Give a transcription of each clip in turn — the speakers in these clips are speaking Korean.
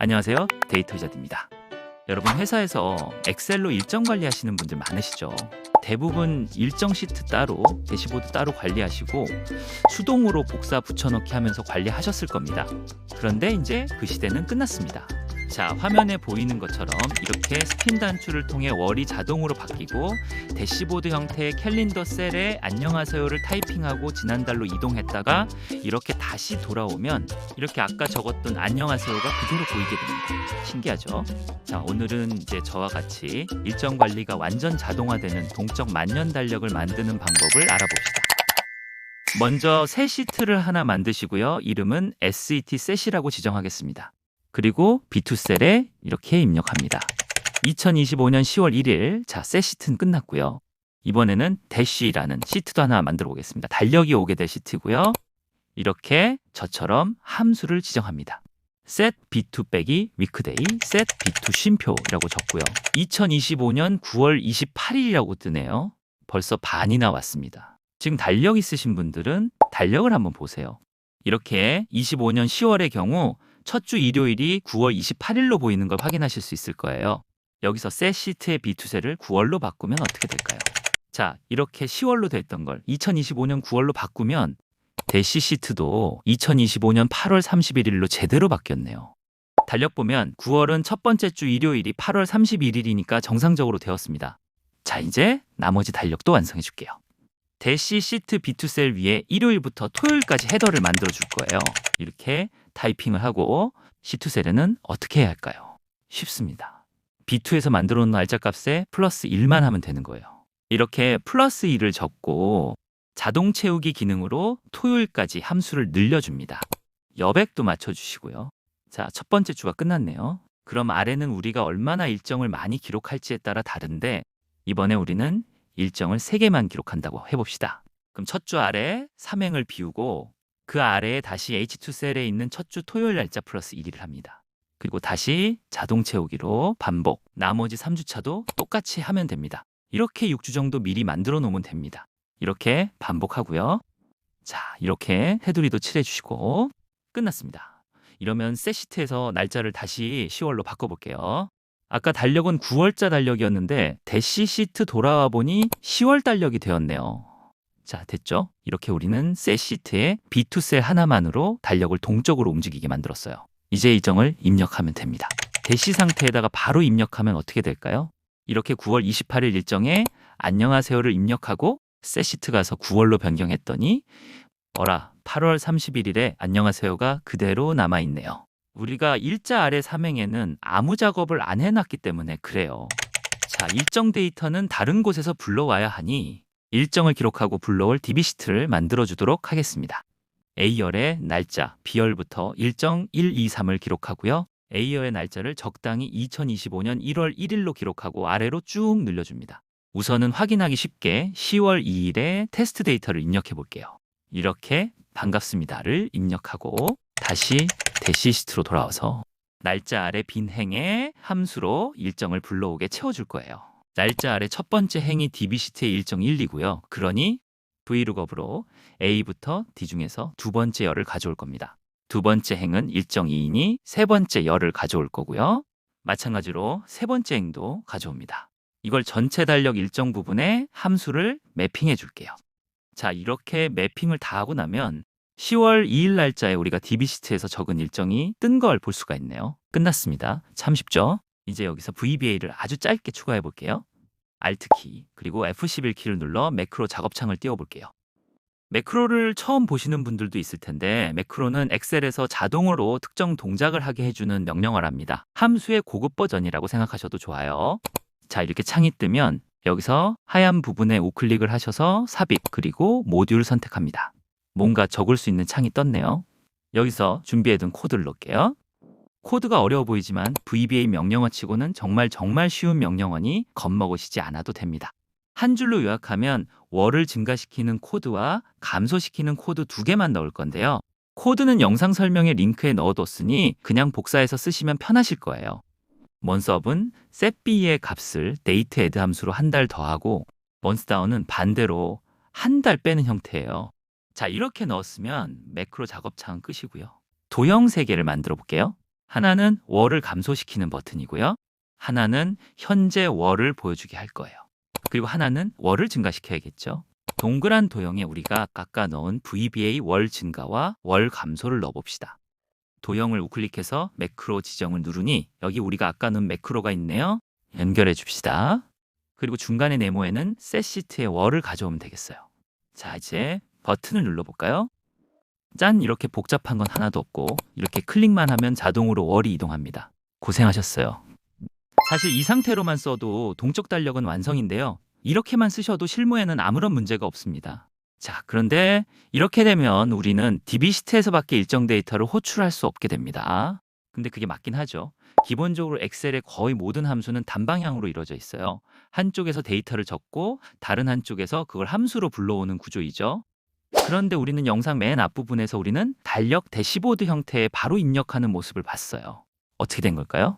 안녕하세요. 데이터 이자드입니다. 여러분 회사에서 엑셀로 일정 관리하시는 분들 많으시죠? 대부분 일정 시트 따로, 대시보드 따로 관리하시고 수동으로 복사 붙여넣기 하면서 관리하셨을 겁니다. 그런데 이제 그 시대는 끝났습니다. 자, 화면에 보이는 것처럼 이렇게 스핀 단추를 통해 월이 자동으로 바뀌고 대시보드 형태의 캘린더 셀에 안녕하세요를 타이핑하고 지난달로 이동했다가 이렇게 다시 돌아오면 이렇게 아까 적었던 안녕하세요가 그대로 보이게 됩니다. 신기하죠? 자, 오늘은 이제 저와 같이 일정 관리가 완전 자동화되는 동적 만년 달력을 만드는 방법을 알아봅시다. 먼저 새 시트를 하나 만드시고요. 이름은 SET 셋이라고 지정하겠습니다. 그리고 B2셀에 이렇게 입력합니다. 2025년 10월 1일 자, 셋 시트는 끝났고요. 이번에는 대쉬라는 시트도 하나 만들어 보겠습니다. 달력이 오게 될 시트고요. 이렇게 저처럼 함수를 지정합니다. set b2 빼기 weekday, set b2 쉼표라고 적고요. 2025년 9월 28일이라고 뜨네요. 벌써 반이나 왔습니다. 지금 달력 있으신 분들은 달력을 한번 보세요. 이렇게 25년 10월의 경우 첫 주 일요일이 9월 28일로 보이는 걸 확인하실 수 있을 거예요. 여기서 셋 시트의 B2셀을 9월로 바꾸면 어떻게 될까요? 자, 이렇게 10월로 됐던 걸 2025년 9월로 바꾸면 대시 시트도 2025년 8월 31일로 제대로 바뀌었네요. 달력 보면 9월은 첫 번째 주 일요일이 8월 31일이니까 정상적으로 되었습니다. 자, 이제 나머지 달력도 완성해 줄게요. 대시 시트 B2셀 위에 일요일부터 토요일까지 헤더를 만들어 줄 거예요. 이렇게 타이핑을 하고 C2셀에는 어떻게 해야 할까요? 쉽습니다. B2에서 만들어 놓은 날짜 값에 플러스 1만 하면 되는 거예요. 이렇게 플러스 1을 적고 자동 채우기 기능으로 토요일까지 함수를 늘려줍니다. 여백도 맞춰주시고요. 자, 첫 번째 주가 끝났네요. 그럼 아래는 우리가 얼마나 일정을 많이 기록할지에 따라 다른데 이번에 우리는 일정을 3개만 기록한다고 해봅시다. 그럼 첫 주 아래 3행을 비우고 그 아래에 다시 H2셀에 있는 첫 주 토요일 날짜 플러스 1을 합니다. 그리고 다시 자동 채우기로 반복. 나머지 3주차도 똑같이 하면 됩니다. 이렇게 6주 정도 미리 만들어 놓으면 됩니다. 이렇게 반복하고요. 자, 이렇게 테두리도 칠해주시고 끝났습니다. 이러면 셋시트에서 날짜를 다시 10월로 바꿔볼게요. 아까 달력은 9월자 달력이었는데 대시 시트 돌아와 보니 10월 달력이 되었네요. 자, 됐죠? 이렇게 우리는 셋 시트에 B2 셀 하나만으로 달력을 동적으로 움직이게 만들었어요. 이제 일정을 입력하면 됩니다. 대시 상태에다가 바로 입력하면 어떻게 될까요? 이렇게 9월 28일 일정에 안녕하세요를 입력하고 셋 시트 가서 9월로 변경했더니 어라 8월 31일에 안녕하세요가 그대로 남아 있네요. 우리가 일자 아래 삼행에는 아무 작업을 안 해놨기 때문에 그래요. 자, 일정 데이터는 다른 곳에서 불러와야 하니 일정을 기록하고 불러올 DB시트를 만들어주도록 하겠습니다. A열의 날짜, B열부터 일정 1, 2, 3을 기록하고요. A열의 날짜를 적당히 2025년 1월 1일로 기록하고 아래로 쭉 늘려줍니다. 우선은 확인하기 쉽게 10월 2일에 테스트 데이터를 입력해 볼게요. 이렇게 반갑습니다를 입력하고 다시 대시시트로 돌아와서 날짜 아래 빈 행에 함수로 일정을 불러오게 채워줄 거예요. 날짜 아래 첫 번째 행이 DB시트의 일정 1이고요. 그러니 V룩업으로 A부터 D 중에서 두 번째 열을 가져올 겁니다. 두 번째 행은 일정 2이니 세 번째 열을 가져올 거고요. 마찬가지로 세 번째 행도 가져옵니다. 이걸 전체 달력 일정 부분에 함수를 매핑해 줄게요. 자, 이렇게 매핑을 다 하고 나면 10월 2일 날짜에 우리가 DB시트에서 적은 일정이 뜬 걸 볼 수가 있네요. 끝났습니다. 참 쉽죠? 이제 여기서 VBA를 아주 짧게 추가해 볼게요. Alt키 그리고 F11 키를 눌러 매크로 작업창을 띄워 볼게요. 매크로를 처음 보시는 분들도 있을 텐데 매크로는 엑셀에서 자동으로 특정 동작을 하게 해주는 명령어랍니다. 함수의 고급 버전이라고 생각하셔도 좋아요. 자 이렇게 창이 뜨면 여기서 하얀 부분에 우클릭을 하셔서 삽입 그리고 모듈 선택합니다. 뭔가 적을 수 있는 창이 떴네요. 여기서 준비해둔 코드를 넣을게요. 코드가 어려워 보이지만 VBA 명령어 치고는 정말 정말 쉬운 명령어니 겁먹으시지 않아도 됩니다. 한 줄로 요약하면 월을 증가시키는 코드와 감소시키는 코드 두 개만 넣을 건데요. 코드는 영상 설명에 링크에 넣어뒀으니 그냥 복사해서 쓰시면 편하실 거예요. 먼스업은 setb의 값을 date add 함수로 한 달 더하고 먼스다운은 반대로 한 달 빼는 형태예요. 자, 이렇게 넣었으면 매크로 작업창은 끝이고요. 도형 세 개를 만들어 볼게요. 하나는 월을 감소시키는 버튼이고요. 하나는 현재 월을 보여주게 할 거예요. 그리고 하나는 월을 증가시켜야겠죠. 동그란 도형에 우리가 깎아 넣은 VBA 월 증가와 월 감소를 넣어봅시다. 도형을 우클릭해서 매크로 지정을 누르니 여기 우리가 아까 넣은 매크로가 있네요. 연결해 줍시다. 그리고 중간에 네모에는 셋 시트의 월을 가져오면 되겠어요. 자, 이제 버튼을 눌러볼까요? 짠! 이렇게 복잡한 건 하나도 없고 이렇게 클릭만 하면 자동으로 월이 이동합니다. 고생하셨어요. 사실 이 상태로만 써도 동적 달력은 완성인데요. 이렇게만 쓰셔도 실무에는 아무런 문제가 없습니다. 자, 그런데 이렇게 되면 우리는 DB시트에서밖에 일정 데이터를 호출할 수 없게 됩니다. 근데 그게 맞긴 하죠. 기본적으로 엑셀의 거의 모든 함수는 단방향으로 이루어져 있어요. 한쪽에서 데이터를 적고 다른 한쪽에서 그걸 함수로 불러오는 구조이죠. 그런데 우리는 영상 맨 앞부분에서 우리는 달력 대시보드 형태의 바로 입력하는 모습을 봤어요. 어떻게 된 걸까요?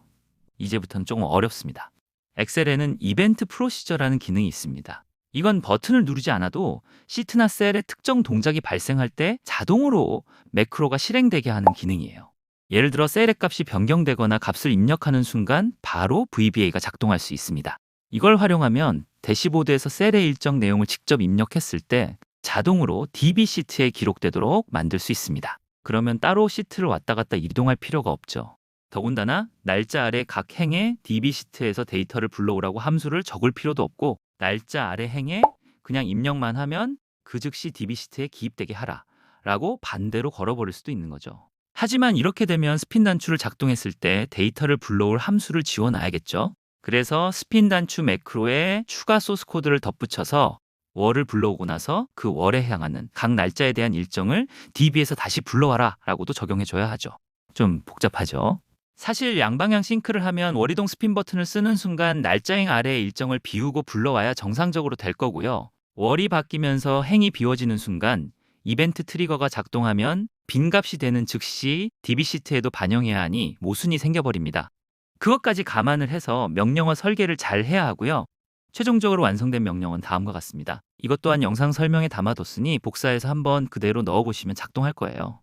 이제부터는 조금 어렵습니다. 엑셀에는 이벤트 프로시저라는 기능이 있습니다. 이건 버튼을 누르지 않아도 시트나 셀의 특정 동작이 발생할 때 자동으로 매크로가 실행되게 하는 기능이에요. 예를 들어 셀의 값이 변경되거나 값을 입력하는 순간 바로 VBA가 작동할 수 있습니다. 이걸 활용하면 대시보드에서 셀의 일정 내용을 직접 입력했을 때 자동으로 DB 시트에 기록되도록 만들 수 있습니다. 그러면 따로 시트를 왔다 갔다 이동할 필요가 없죠. 더군다나 날짜 아래 각 행에 DB 시트에서 데이터를 불러오라고 함수를 적을 필요도 없고 날짜 아래 행에 그냥 입력만 하면 그 즉시 DB 시트에 기입되게 하라 라고 반대로 걸어버릴 수도 있는 거죠. 하지만 이렇게 되면 스핀 단추를 작동했을 때 데이터를 불러올 함수를 지워놔야겠죠. 그래서 스핀 단추 매크로에 추가 소스 코드를 덧붙여서 월을 불러오고 나서 그 월에 해당하는 각 날짜에 대한 일정을 DB에서 다시 불러와라 라고도 적용해줘야 하죠. 좀 복잡하죠. 사실 양방향 싱크를 하면 월이동 스핀 버튼을 쓰는 순간 날짜행 아래의 일정을 비우고 불러와야 정상적으로 될 거고요. 월이 바뀌면서 행이 비워지는 순간 이벤트 트리거가 작동하면 빈 값이 되는 즉시 DB 시트에도 반영해야 하니 모순이 생겨버립니다. 그것까지 감안을 해서 명령어 설계를 잘 해야 하고요. 최종적으로 완성된 명령은 다음과 같습니다. 이것 또한 영상 설명에 담아뒀으니 복사해서 한번 그대로 넣어보시면 작동할 거예요.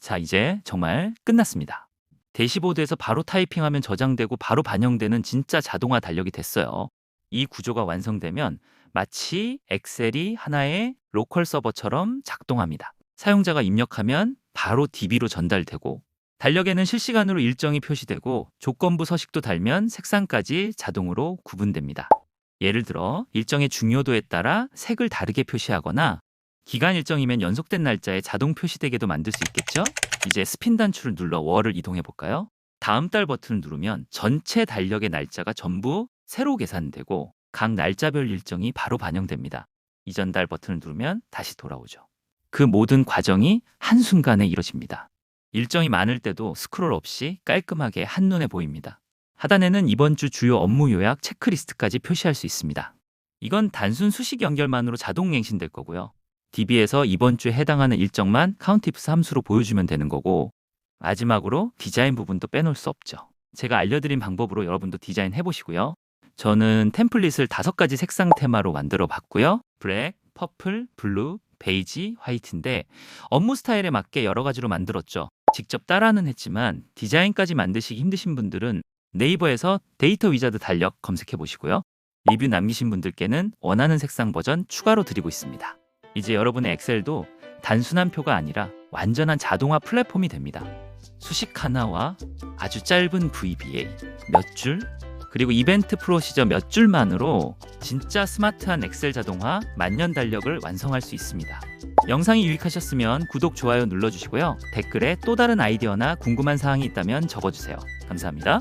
자, 이제 정말 끝났습니다. 대시보드에서 바로 타이핑하면 저장되고 바로 반영되는 진짜 자동화 달력이 됐어요. 이 구조가 완성되면 마치 엑셀이 하나의 로컬 서버처럼 작동합니다. 사용자가 입력하면 바로 DB로 전달되고 달력에는 실시간으로 일정이 표시되고 조건부 서식도 달면 색상까지 자동으로 구분됩니다. 예를 들어 일정의 중요도에 따라 색을 다르게 표시하거나 기간 일정이면 연속된 날짜에 자동 표시되게도 만들 수 있겠죠? 이제 스핀 단추를 눌러 월을 이동해 볼까요? 다음 달 버튼을 누르면 전체 달력의 날짜가 전부 새로 계산되고 각 날짜별 일정이 바로 반영됩니다. 이전 달 버튼을 누르면 다시 돌아오죠. 그 모든 과정이 한순간에 이뤄집니다. 일정이 많을 때도 스크롤 없이 깔끔하게 한눈에 보입니다. 하단에는 이번 주 주요 업무 요약 체크리스트까지 표시할 수 있습니다. 이건 단순 수식 연결만으로 자동 갱신될 거고요. DB에서 이번 주에 해당하는 일정만 카운티프스 함수로 보여주면 되는 거고 마지막으로 디자인 부분도 빼놓을 수 없죠. 제가 알려드린 방법으로 여러분도 디자인 해보시고요. 저는 템플릿을 다섯 가지 색상 테마로 만들어 봤고요. 블랙, 퍼플, 블루, 베이지, 화이트인데 업무 스타일에 맞게 여러 가지로 만들었죠. 직접 따라는 했지만 디자인까지 만드시기 힘드신 분들은 네이버에서 데이터 위자드 달력 검색해 보시고요. 리뷰 남기신 분들께는 원하는 색상 버전 추가로 드리고 있습니다. 이제 여러분의 엑셀도 단순한 표가 아니라 완전한 자동화 플랫폼이 됩니다. 수식 하나와 아주 짧은 VBA 몇 줄, 그리고 이벤트 프로시저 몇 줄만으로 진짜 스마트한 엑셀 자동화 만년 달력을 완성할 수 있습니다. 영상이 유익하셨으면 구독, 좋아요 눌러주시고요. 댓글에 또 다른 아이디어나 궁금한 사항이 있다면 적어주세요. 감사합니다.